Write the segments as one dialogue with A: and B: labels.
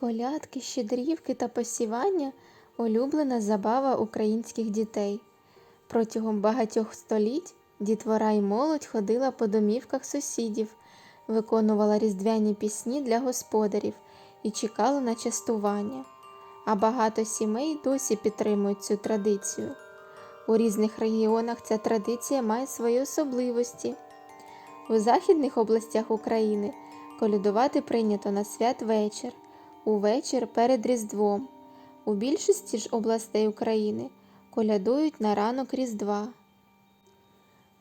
A: Колядки, щедрівки та посівання улюблена забава українських дітей. Протягом багатьох століть дітвора й молодь ходила по домівках сусідів, виконувала різдвяні пісні для господарів і чекала на частування. А багато сімей досі підтримують цю традицію. У різних регіонах ця традиція має свої особливості. У західних областях України колядувати прийнято на святвечір, увечір перед Різдвом. У більшості ж областей України колядують на ранок Різдва.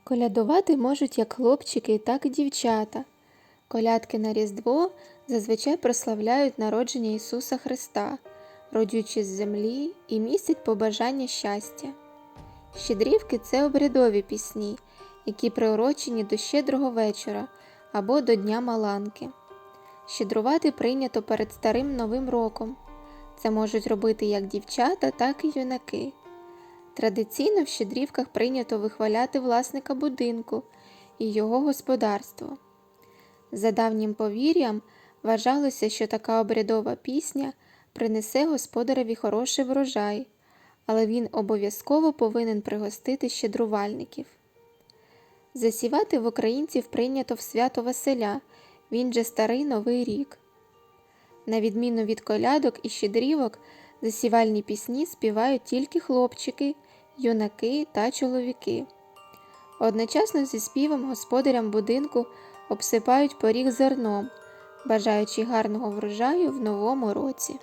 A: Колядувати можуть як хлопчики, так і дівчата. Колядки на Різдво зазвичай прославляють народження Ісуса Христа, родючи з землі і містять побажання щастя. Щедрівки це обрядові пісні, які приурочені до щедрого вечора або до Дня Маланки. Щедрувати прийнято перед старим Новим роком. Це можуть робити як дівчата, так і юнаки. Традиційно в щедрівках прийнято вихваляти власника будинку і його господарство. За давнім повір'ям вважалося, що така обрядова пісня принесе господареві хороший врожай, але він обов'язково повинен пригостити щедрувальників. Засівати в українців прийнято в свято Василя, він же Старий Новий рік. На відміну від колядок і щедрівок, засівальні пісні співають тільки хлопчики, юнаки та чоловіки. Одночасно зі співом господарям будинку обсипають поріг зерном, бажаючи гарного врожаю в новому році.